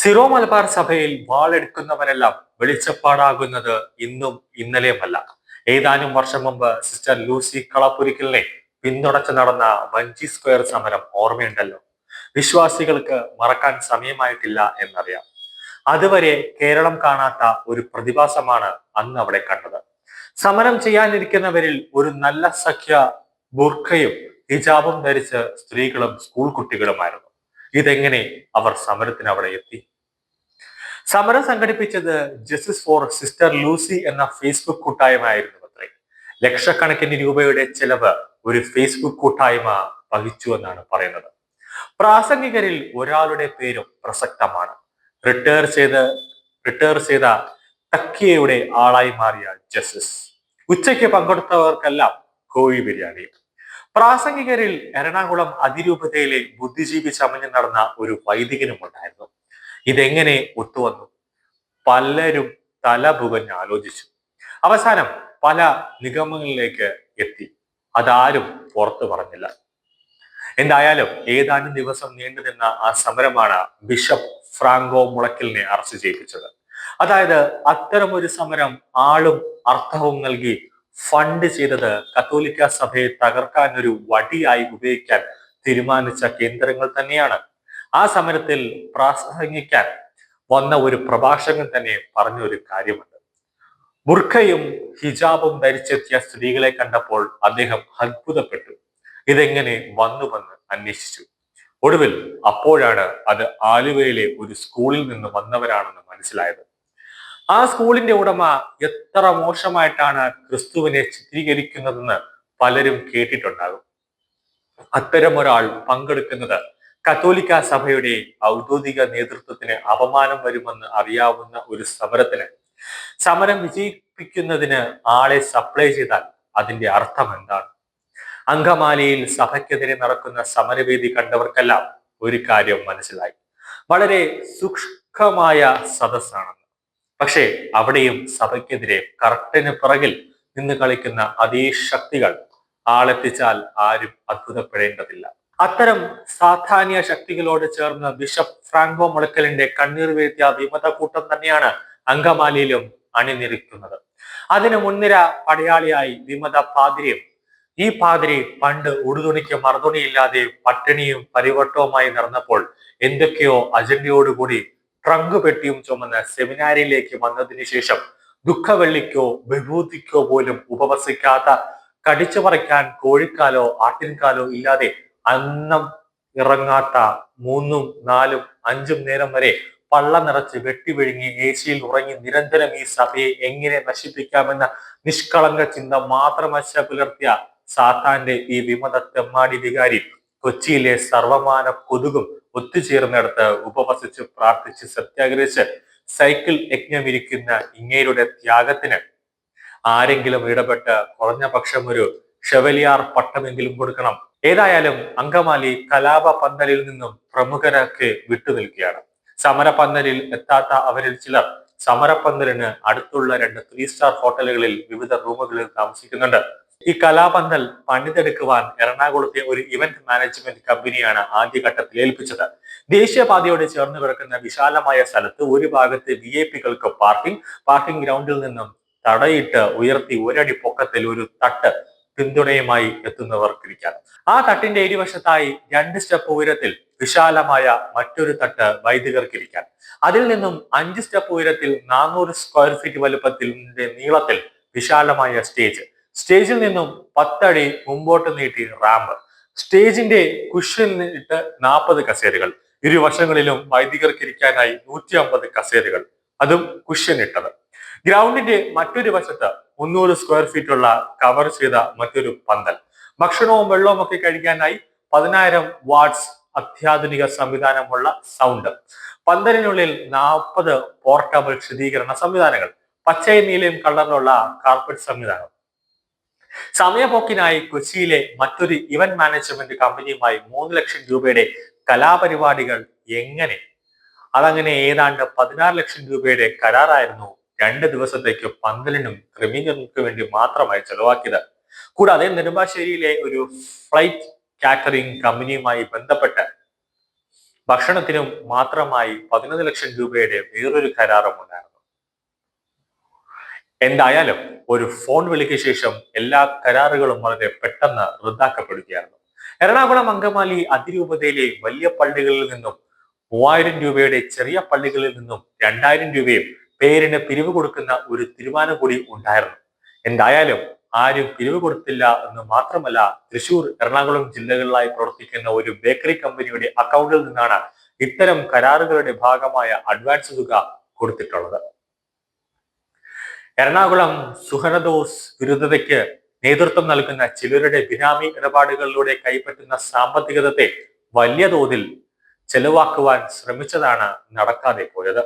Syro Malabar സഭയിൽ വാളെടുക്കുന്നവരെല്ലാം വെളിച്ചപ്പാടാകുന്നത് ഇന്നും ഇന്നലെയുമല്ല. ഏതാനും വർഷം മുമ്പ് സിസ്റ്റർ ലൂസി കളപ്പുരിക്കലിനെ പിന്തുണച്ച് നടന്ന വഞ്ചി സ്ക്വയർ സമരം ഓർമ്മയുണ്ടല്ലോ. വിശ്വാസികൾക്ക് മറക്കാൻ സമയമായിട്ടില്ല എന്നറിയാം. അതുവരെ കേരളം കാണാത്ത ഒരു പ്രതിഭാസമാണ് അന്ന് അവിടെ കണ്ടത്. സമരം ചെയ്യാനിരിക്കുന്നവരിൽ ഒരു നല്ല സഖ്യ ബുർഖയും ഹിജാബും ധരിച്ച് സ്ത്രീകളും സ്കൂൾ കുട്ടികളുമായിരുന്നു. ഇതെങ്ങനെ അവർ സമരത്തിന് അവിടെ എത്തി? സമരം സംഘടിപ്പിച്ചത് ജസ്റ്റിസ് ഫോർ സിസ്റ്റർ ലൂസി എന്ന ഫേസ്ബുക്ക് കൂട്ടായ്മ ആയിരുന്നു അത്രേ. ലക്ഷക്കണക്കിന് രൂപയുടെ ചെലവ് ഒരു ഫേസ്ബുക്ക് കൂട്ടായ്മ വഹിച്ചു എന്നാണ് പറയുന്നത്. പ്രാസംഗികരിൽ ഒരാളുടെ പേരും പ്രസക്തമാണ്. റിട്ടയർ ചെയ്ത് റിട്ടയർ ചെയ്ത തക്കിയയുടെ ആളായി മാറിയ ജസ്റ്റിസ് ഉച്ചയ്ക്ക് പങ്കെടുത്തവർക്കെല്ലാം കോഴി ബിരിയാണി. പ്രാസംഗികരിൽ എറണാകുളം അതിരൂപതയിലെ ബുദ്ധിജീവി ചമഞ്ഞു നടന്ന ഒരു വൈദികനും ഉണ്ടായിരുന്നു. ഇതെങ്ങനെ ഒത്തുവന്നു? പലരും തല പുകഞ്ഞ് ആലോചിച്ചു. അവസാനം പല നിഗമങ്ങളിലേക്ക് എത്തി. അതാരും പുറത്തു പറഞ്ഞില്ല. എന്തായാലും ഏതാനും ദിവസം നീണ്ടു നിന്ന ആ സമരമാണ് ബിഷപ്പ് ഫ്രാങ്കോ മുളക്കലിനെ അറസ്റ്റ് ചെയ്യിപ്പിച്ചത്. അതായത് അത്തരം ഒരു സമരം ആളും അർത്ഥവും നൽകി ഫണ്ട് ചെയ്തത് കത്തോലിക്ക സഭയെ തകർക്കാൻ ഒരു വടിയായി ഉപയോഗിക്കാൻ തീരുമാനിച്ച കേന്ദ്രങ്ങൾ തന്നെയാണ്. ആ സമരത്തിൽ പ്രാസംഗിക്കാൻ വന്ന ഒരു പ്രഭാഷകൻ തന്നെ പറഞ്ഞ ഒരു കാര്യമുണ്ട്. ബുർഖയും ഹിജാബും ധരിച്ചെത്തിയ സ്ത്രീകളെ കണ്ടപ്പോൾ അദ്ദേഹം അത്ഭുതപ്പെട്ടു. ഇതെങ്ങനെ വന്നുവെന്ന് അന്വേഷിച്ചു. ഒടുവിൽ അപ്പോഴാണ് അത് ആലുവയിലെ ഒരു സ്കൂളിൽ നിന്ന് വന്നവരാണെന്ന് മനസ്സിലായത്. ആ സ്കൂളിന്റെ ഉടമ എത്ര മോശമായിട്ടാണ് ക്രിസ്തുവിനെ ചിത്രീകരിക്കുന്നതെന്ന് പലരും കേട്ടിട്ടുണ്ടാകും. അത്തരം ഒരാൾ പങ്കെടുക്കുന്നത് കത്തോലിക്ക സഭയുടെ ഔദ്യോഗിക നേതൃത്വത്തിന് അപമാനം വരുമെന്ന് അറിയാവുന്ന ഒരു സമരത്തിന്. സമരം വിജയിപ്പിക്കുന്നതിന് ആളെ സപ്ലൈ ചെയ്താൽ അതിന്റെ അർത്ഥം എന്താണ്? അങ്കമാലിയിൽ സഭയ്ക്കെതിരെ നടക്കുന്ന സമരവേദി കണ്ടവർക്കെല്ലാം ഒരു കാര്യം മനസ്സിലായി. വളരെ സൂക്ഷ്മമായ സദസ്സാണെന്ന് പക്ഷേ അവിടെയും സഭയ്ക്കെതിരെ കറക്റ്റിന് പിറകിൽ നിന്ന് കളിക്കുന്ന അതേ ശക്തികൾ ആളെത്തിച്ചാൽ ആരും അത്ഭുതപ്പെടേണ്ടതില്ല. അത്തരം സാധാന്യ ശക്തികളോട് ചേർന്ന് ബിഷപ്പ് ഫ്രാങ്കോ മുളക്കലിന്റെ കണ്ണീർ വീഴ്ത്തിയ വിമത കൂട്ടം തന്നെയാണ് അങ്കമാലിയിലും അണിനിരക്കുന്നത്. അതിന് മുൻനിര പടയാളിയായി വിമത പാതിരിയും ഈ പാതിരി പണ്ട് ഉടുതുണിക്ക് മറുതുണിയില്ലാതെ പട്ടിണിയും പരിവട്ടവുമായി നടന്നപ്പോൾ എന്തൊക്കെയോ അജണ്ടയോടുകൂടി ട്രങ്ക് പെട്ടിയും ചുമന്ന് സെമിനാരിയിലേക്ക് വന്നതിന് ശേഷം ദുഃഖവെള്ളിക്കോ വിഭൂതിക്കോ പോലും ഉപവസിക്കാത്ത കടിച്ചു പറിക്കാൻ കോഴിക്കാലോ ആട്ടിൻകാലോ ഇല്ലാതെ അന്നം ഇറങ്ങാത്ത മൂന്നും നാലും അഞ്ചും നേരം വരെ പള്ള നിറച്ച് വെട്ടി വിഴുങ്ങി ഏശിയിൽ ഉറങ്ങി നിരന്തരം ഈ സഭയെ എങ്ങനെ നശിപ്പിക്കാമെന്ന നിഷ്കളങ്ക ചിന്ത മാത്രം മാത്രമശ പുലർത്തിയ സാത്താന്റെ ഈ വിമത തെമ്മാടി വികാരി കൊച്ചിയിലെ സർവമാന കൊതുകും ഒത്തുചേർന്നിടത്ത് ഉപവസിച്ച് പ്രാർത്ഥിച്ച് സത്യാഗ്രഹിച്ച് സൈക്കിൾ യജ്ഞമിരിക്കുന്ന ഇങ്ങേരുടെ ത്യാഗത്തിന് ആരെങ്കിലും ഇടപെട്ട് കുറഞ്ഞ പക്ഷം ഒരു ഷെവലിയാർ പട്ടമെങ്കിലും കൊടുക്കണം. ഏതായാലും അങ്കമാലി കലാപ പന്തലിൽ നിന്നും പ്രമുഖരൊക്കെ വിട്ടുനിൽക്കുകയാണ്. സമരപന്തലിൽ എത്താത്ത അവരിൽ ചിലർ സമരപന്തലിന് അടുത്തുള്ള രണ്ട് ത്രീ സ്റ്റാർ ഹോട്ടലുകളിൽ വിവിധ റൂമുകളിൽ താമസിക്കുന്നുണ്ട്. ഈ കലാപന്തൽ പണിതെടുക്കുവാൻ എറണാകുളത്തെ ഒരു ഇവന്റ് മാനേജ്മെന്റ് കമ്പനിയാണ് ആദ്യഘട്ടത്തിൽ ഏൽപ്പിച്ചത്. ദേശീയപാതയോട് ചേർന്ന് കിടക്കുന്ന വിശാലമായ സ്ഥലത്ത് ഒരു ഭാഗത്ത് വി ഐ പികൾക്ക് പാർക്കിംഗ് പാർക്കിംഗ് ഗ്രൗണ്ടിൽ നിന്നും തടയിട്ട് ഉയർത്തി ഒരടി പൊക്കത്തിൽ ഒരു തട്ട് പിന്തുണയുമായി എത്തുന്നവർക്കിരിക്കാം. ആ തട്ടിന്റെ ഇരുവശത്തായി രണ്ട് സ്റ്റെപ്പ് ഉയരത്തിൽ വിശാലമായ മറ്റൊരു തട്ട് വൈദികർക്കിരിക്കാൻ അതിൽ നിന്നും അഞ്ച് സ്റ്റെപ്പ് ഉയരത്തിൽ നാനൂറ് സ്ക്വയർ ഫീറ്റ് വലുപ്പത്തിൽ നീളത്തിൽ വിശാലമായ സ്റ്റേജ് സ്റ്റേജിൽ നിന്നും പത്തടി മുമ്പോട്ട് നീട്ടി റാമ്പ്. സ്റ്റേജിന്റെ കുഷ്യനിൽ ഇട്ട് നാൽപ്പത് കസേരകൾ. ഇരുവശങ്ങളിലും വൈദികർക്കിരിക്കാനായി നൂറ്റി അമ്പത് കസേരകൾ. അതും കുഷ്യൻ ഇട്ടത്. ഗ്രൗണ്ടിന്റെ മറ്റൊരു വശത്ത് മുന്നൂറ് സ്ക്വയർ ഫീറ്റ് ഉള്ള കവർ ചെയ്ത മറ്റൊരു പന്തൽ. ഭക്ഷണവും വെള്ളവും ഒക്കെ കഴിക്കാനായി പതിനായിരം വാട്ട്സ് അത്യാധുനിക സംവിധാനമുള്ള സൗണ്ട് പന്തലിനുള്ളിൽ നാൽപ്പത് പോർട്ടബിൾ ശുദ്ധീകരണ സംവിധാനങ്ങൾ. പച്ചയും നീലയും കളറിലുള്ള കാർപ്പറ്റ് സംവിധാനം. സമയപോക്കിനായി കൊച്ചിയിലെ മറ്റൊരു ഇവന്റ് മാനേജ്മെന്റ് കമ്പനിയുമായി മൂന്ന് ലക്ഷം രൂപയുടെ കലാപരിപാടികൾ എങ്ങനെ? അതങ്ങനെ ഏതാണ്ട് പതിനാറ് ലക്ഷം രൂപയുടെ കരാറായിരുന്നു രണ്ട് ദിവസത്തേക്ക് പന്തലിനും ക്രമീകരണത്തിനു വേണ്ടി മാത്രമായി ചെലവാക്കിയത്. കൂടാതെ നെടുമ്പാശ്ശേരിയിലെ ഒരു ഫ്ലൈറ്റ് കാറ്ററിംഗ് കമ്പനിയുമായി ബന്ധപ്പെട്ട് ഭക്ഷണത്തിനും മാത്രമായി പതിനൊന്ന് ലക്ഷം രൂപയുടെ വേറൊരു കരാറും ഉണ്ടായിരുന്നു. എന്തായാലും ഒരു ഫോൺ വിളിക്ക് ശേഷം എല്ലാ കരാറുകളും വളരെ പെട്ടെന്ന് റദ്ദാക്കപ്പെടുകയായിരുന്നു എറണാകുളം അങ്കമാലി അതിരൂപതയിലെ വലിയ പള്ളികളിൽ നിന്നും മൂവായിരം രൂപയുടെ ചെറിയ പള്ളികളിൽ നിന്നും രണ്ടായിരം രൂപയും പേരിന് പിരിവ് കൊടുക്കുന്ന ഒരു തീരുമാനം കൂടി ഉണ്ടായിരുന്നു. എന്തായാലും ആരും പിരിവ് കൊടുത്തില്ല എന്ന് മാത്രമല്ല തൃശൂർ എറണാകുളം ജില്ലകളിലായി പ്രവർത്തിക്കുന്ന ഒരു ബേക്കറി കമ്പനിയുടെ അക്കൗണ്ടിൽ നിന്നാണ് ഇത്തരം കരാറുകളുടെ ഭാഗമായ അഡ്വാൻസ് തുക കൊടുത്തിട്ടുള്ളത്. എറണാകുളം സുഹനദോസ് വിരുദ്ധതയ്ക്ക് നേതൃത്വം നൽകുന്ന ചിലരുടെ ബിനാമി ഇടപാടുകളിലൂടെ കൈപ്പറ്റുന്ന സാമ്പത്തികതത്തെ വലിയ തോതിൽ ചെലവാക്കുവാൻ ശ്രമിച്ചതാണ് നടക്കാതെ പോയത്.